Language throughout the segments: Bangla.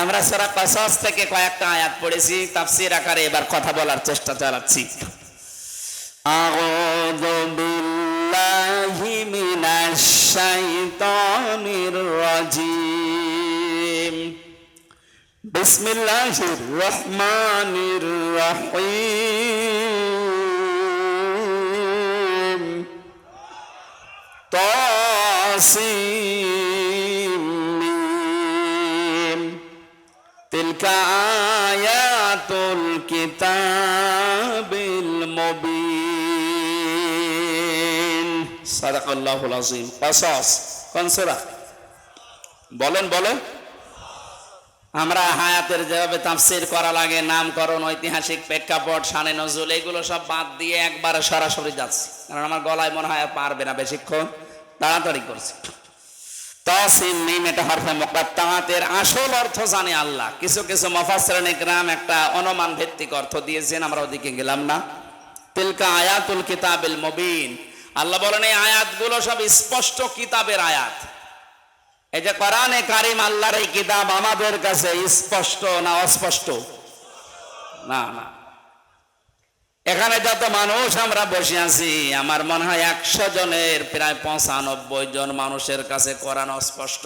আমরা সারা কাসাস থেকে কয়েকটা আয়াত পড়েছি, তাফসির আকারে এবার কথা বলার চেষ্টা চালাচ্ছি। রহমানির রহিম। তাসিম আয়াতুল কিতাবিল মুবিন। সাদাকাল্লাহুল আযীম। কাসাস কোন সূরা? বলেন বলেন। আমরা হায়াতের যেভাবে তাফসির করা লাগে, নামকরণ, ঐতিহাসিক প্রেক্ষাপট সানে নজুল, এগুলো সব বাদ দিয়ে একবারে সরাসরি যাচ্ছি। কারণ আমার গলায় মনে হয় পারবে না বেশিক্ষণ। তাড়াতাড়ি করছি। এটা আসল অর্থ জানে আল্লাহ। কিছু কিছু একটা অর্থ দিয়েছেন, আমরা ওদিকে গেলাম না। তিলকা আয়াতুল আল্লাহ বলেন, এই আয়াতগুলো সব স্পষ্ট কিতাবের আয়াত। এই যে কারিম আল্লাহর এই কিতাব আমাদের কাছে স্পষ্ট না অস্পষ্ট? না না। এখানে যত মানুষ আমরা বসে আছি, আমার মনে হয় একশো জনের, প্রায় পঁচানব্বই জন মানুষের কাছে কোরআন অস্পষ্ট।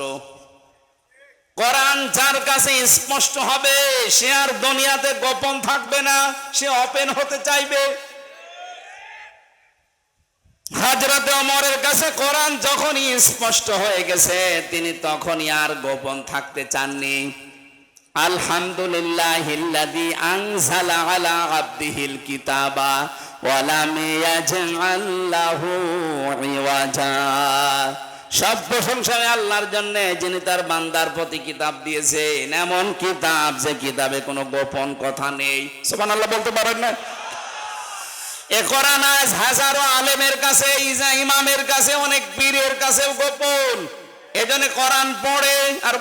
কোরআন যার কাছে স্পষ্ট হবে, সে আর দুনিয়াতে গোপন থাকবে না, সে ওপেন হতে চাইবে। হাজরতে অমরের কাছে কোরআন যখনই স্পষ্ট হয়ে গেছে, তিনি তখনই আর গোপন থাকতে চাননি। আলহামদুলিল্লাহিল্লাযী আনজালা আলা সব প্রশংসা আল্লাহর জন্য যিনি তার বান্দার প্রতি কিতাব দিয়েছেন, এমন কিতাব যে কিতাবে কোনো গোপন কথা নেই। সুবহানাল্লাহ বলতে পারেন না? এ আজ আলেমের কাছে, ইজা ইমামের কাছে, অনেক পীরের গোপন। পড়ে আর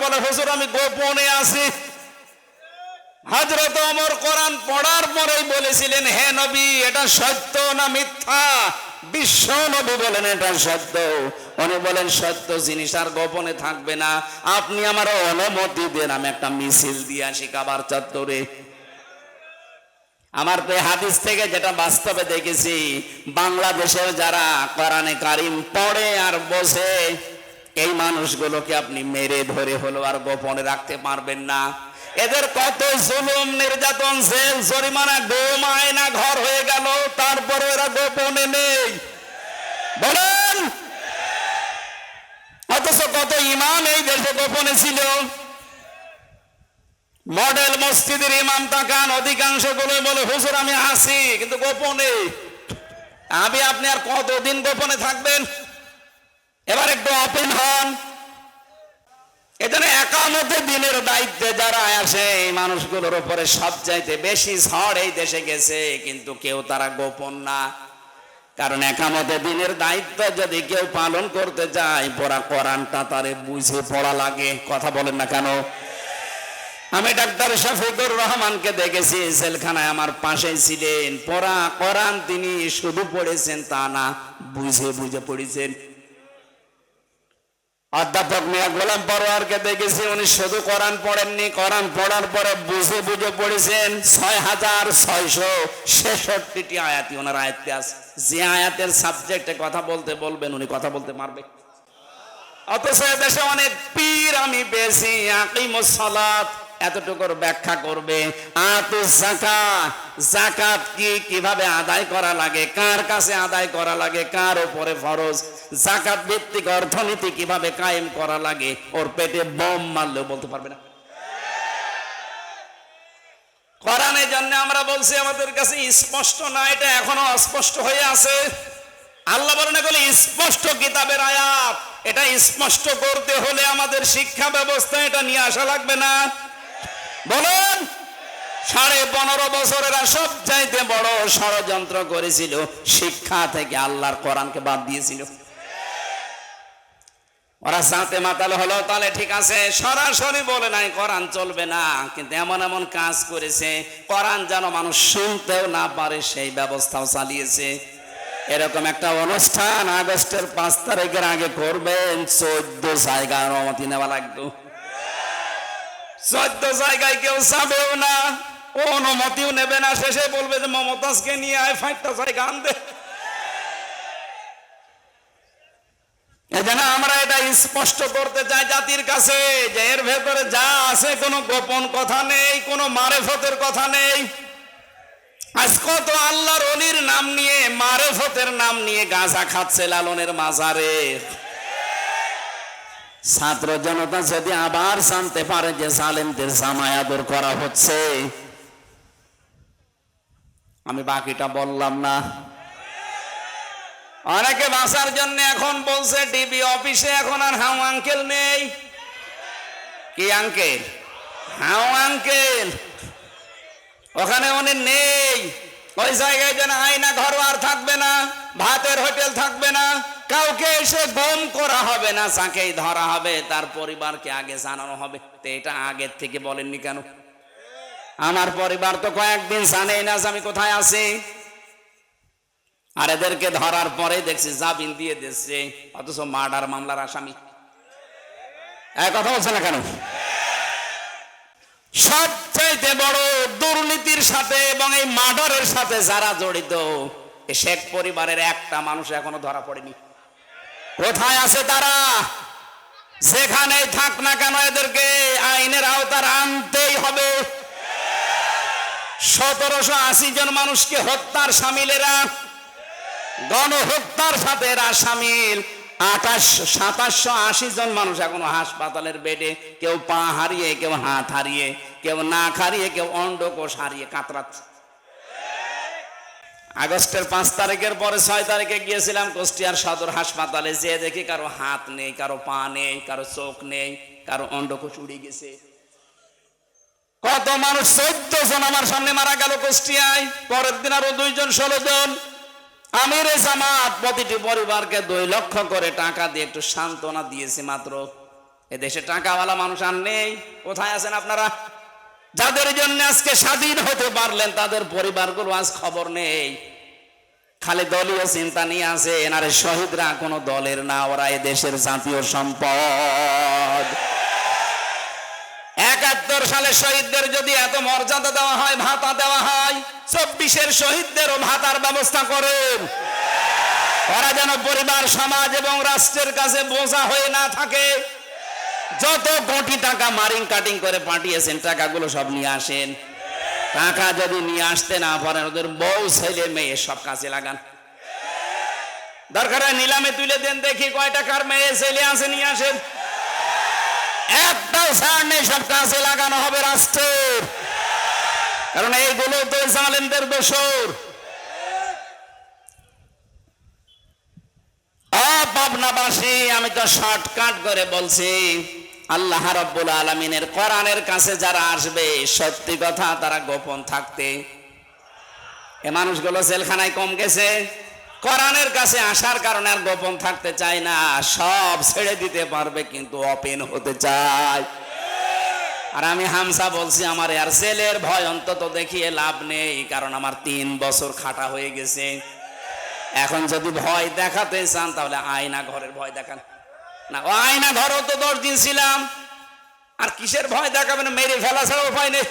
আমি গোপনে আছি। হজরত অমর কোরআন পড়ার পরেই বলেছিলেন, হে নবী, এটা সত্য না মিথ্যা? বিশ্ব নবী বলেন, এটা সত্য। উনি বলেন, সত্য জিনিস আর গোপনে থাকবে না। আপনি আমার অনুমতি দেন, আমি একটা মিছিল দিয়ে আসি কাবার চত্বরে। আমার তো হাদিস থেকে যেটা বাস্তবে দেখেছি, বাংলাদেশের যারা কোরআনে কারিম পড়ে আর বসে এই মানুষগুলোকে আপনি মেরে ধরে হলো আর গোপনে রাখতে পারবেন না। এদের কত জুলুম, নির্যাতন, জেল, জরিমানা, গোম, আয়না, ঘর হয়ে গেল, তারপরে এরা গোপনে নেই। বলেন। অথচ কত ইমাম এই দেশে গোপনে ছিল। মডেল মসজিদের ইমাম তাকান অধিকাংশগুলো বলে, হুজুর, আমি আসি, কিন্তু গোপনে। আমি, আপনি আর কতদিন গোপনে থাকবেন? এবার একটু ওপেন হন। এজন্য একামতে দিনের দায়িত্বে যারা আসে এই মানুষগুলোর উপরে সবচাইতে বেশি ঝড় এই দেশে গেছে, কিন্তু কেউ তারা গোপন না। কারণ একামতে দিনের দায়িত্ব যদি কেউ পালন করতে যায় পড়া কোরআনটা তারে বুঝে পড়া লাগে। কথা বলেন না কেন? আমি ডাক্তার শফিকুর রহমানকে দেখেছি সেলখানায় আমার পাশে ছিলেন। পড়া কোরআন তিনি শুধু পড়েছেন তা না, বুঝে বুঝে পড়েছেন। অধ্যাপক মিয়া গোলাম পরোয়ারকে দেখেছি, উনি শুধু কোরআন পড়েননি, কোরআন পড়ার পরে বুঝে বুঝে পড়েছেন ছয় হাজার ছয়শো ছেষট্টিটি আয়াতি ওনার আয়াতে আছে। যে আয়াতের সাবজেক্টে কথা বলতে বলবেন, উনি কথা বলতে পারবে। অথচ দেশে অনেক পীর আমি পেয়েছি, আকিমুস সালাত এতটুকুর ব্যাখ্যা করবে। জাকাত কি কীভাবে আদায় করা লাগে? কার কাছে আদায় করা লাগে? কার উপরে ফরজ? জাকাত ভিত্তিক অর্থনীতি কীভাবে কায়েম করা লাগে? ওর পেটে বম মারলেও বলতে পারবে না। কোরআনের জন্য আমরা বলছি, আমাদের কাছে স্পষ্ট না, এটা এখনও অস্পষ্ট হয়ে আছে। আল্লাহ বলেন, এগুলো স্পষ্ট কিতাবের আয়াত। এটা স্পষ্ট করতে হলে আমাদের শিক্ষা ব্যবস্থা এটা নিয়ে আসা লাগবে না। বলুন, সাড়ে পনেরো বছরেরা সব চাইতে বড় ষড়যন্ত্র করেছিল শিক্ষা থেকে আল্লাহর কোরআনকে বাদ দিয়েছিল। ওরা সাথে মাতাল হলো, তাহলে ঠিক আছে, সরাসরি বলে নাই, কোরআন চলবে না, কিন্তু এমন এমন কাজ করেছে, কোরআন যেন মানুষ শুনতেও না পারে, সেই ব্যবস্থাও চালিয়েছে। এরকম একটা অনুষ্ঠান আগস্টের পাঁচ তারিখের আগে করবেন, চোদ্দ জায়গার অনুমতি নেওয়া লাগতো চোদ্দ জায়গায় কেউ যাবেও না। অনুমতিও নেবে না। শেষে বলবে যে, মমতাজকে নিয়ে আয় ফাইটটা জায়গা আনবে আমরা এটা স্পষ্ট করতে চাই জাতির কাছে যে, এর ভেতরে যা আছে, কোনো গোপন কথা নেই, কোনো মারেফতের কথা নেই। আজ কত আল্লাহর অলির নাম নিয়ে, মারেফতের নাম নিয়ে গাঁজা খাচ্ছে লালনের মাজারে। ছাত্র জনতা যদি আবার জানতে পারে যে জালেমদের জামায়াদর করা হচ্ছে, আমি বাকিটা বললাম না। অনেকে বাঁচার জন্য এখন বলছে, ডিবি অফিসে এখন আর হাউ আঙ্কেল নেই। কি আঙ্কেল? How uncle. ওখানে উনি নেই। ওই জায়গায় যেন আয়না ঘর আর থাকবে না, ভাতের হোটেল থাকবে না। কাউকে এসে গম করা হবে না, যাকেই ধরা হবে, তার পরিবারকে আগে জানানো হবে। তো এটা আগের থেকে বলেননি কেন? আমার পরিবার তো কয়েকদিন জানেই না যে আমি কোথায় আছি। আর এদেরকে ধরার পরে দেখছি জামিন দিয়ে দিচ্ছে অথচ মার্ডার মামলার আসামি। এক কথা বলছে না কেন? সবচাইতে বড় দুর্নীতির সাথে এবং এই মার্ডারের সাথে যারা জড়িত শেখ পরিবারের একটা মানুষ এখনও ধরা পড়েনি। কোথায় আছে তারা? যেখানেই থাক না কেন এদেরকে আইনের আওতার আনতেই হবে। সতেরোশো আশি জন মানুষকে হত্যার সামিলেরা, গণহত্যার সাথে এরা সামিল। আঠাশ, সাতাশশো আশি জন মানুষ এখনও হাসপাতালের বেডে। কেউ পা হারিয়ে, কেউ হাত হারিয়ে, কেউ নাক হারিয়ে, কেউ অন্ডকোষ হারিয়ে কাতরাচ্ছে। আগস্টের পাঁচ তারিখের পরে ছয় তারিখে গিয়েছিলাম কুষ্টিয়ার সদর হাসপাতালে। যে দেখি কারও হাত নেই, কারও পা নেই, কারও চোখ নেই, কারও অন্ডকোষ উড়ে গেছে। কত মানুষ, চোদ্দ জন আমার সামনে মারা গেল কুষ্টিয়ায়। পরের দিন আরও দুইজন, ষোলো জন। আমির জামাত প্রতিটি পরিবারকে দুই লক্ষ করে টাকা দিয়ে একটু সান্ত্বনা দিয়েছি মাত্র। এ দেশে টাকাওয়ালা মানুষ আর নেই। কোথায় আছেন আপনারা? যাদের জন্য আজকে স্বাধীন হতে পারলেন, তাদের পরিবারগুলো আজ খবর নেই। খালি দলীয় চিন্তা নিয়ে আছে, এনারে শহীদরা কোনো দলের না, ওরা দেশের জাতীয় সম্পদ। একাত্তর সালে শহীদদের যদি এত মর্যাদা দেওয়া হয়, ভাতা দেওয়া হয়, চব্বিশের শহীদদেরও ভাতার ব্যবস্থা করেন। ওরা যেন পরিবার, সমাজ এবং রাষ্ট্রের কাছে বোঝা হয়ে না থাকে। যত কোটি টাকা মারিং কাটিং করে পাঠিয়েছেন, টাকাগুলো সব নিয়ে আসেন। টাকা যদি নিয়ে আসতে না পারেন, ওদের বউ, ছেলে, মেয়ে সব কাজে লাগান। দরকার নিলামে তুলে দেন, দেখি কয় টাকার মেয়ে, ছেলে আছে, নিয়ে আসেন। একটাও ছাড় নেই, সব কাজে লাগানো হবে রাষ্ট্রের। কারণ এইগুলো তো জালেমদের দোষর। পাবনাবাসী, আমি তো শর্টকাট করে বলছি। আল্লাহ রব্বুল আলমিনের কোরআনের কাছে যারা আসবে, সত্যি কথা তারা গোপন থাকতে। এ মানুষগুলো জেলখানায় কম গেছে। কোরআনের কাছে আসার কারণে আর গোপন থাকতে চায় না। সব ছেড়ে দিতে পারবে কিন্তু ওপেন হতে চায়। আর আমি হামসা বলছি, আমার আর ছেলের ভয় অন্তত দেখিয়ে লাভ নেই, কারণ আমার তিন বছর খাটা হয়ে গেছে। এখন যদি ভয় দেখাতে চান, তাহলে আয়না ঘরের ভয় দেখান। না আয়না ধরো তো দশ দিন ছিলাম। আর কিসের ভয় দেখাবেন, মেরে ফেলা ছাড়া উপায় নেই।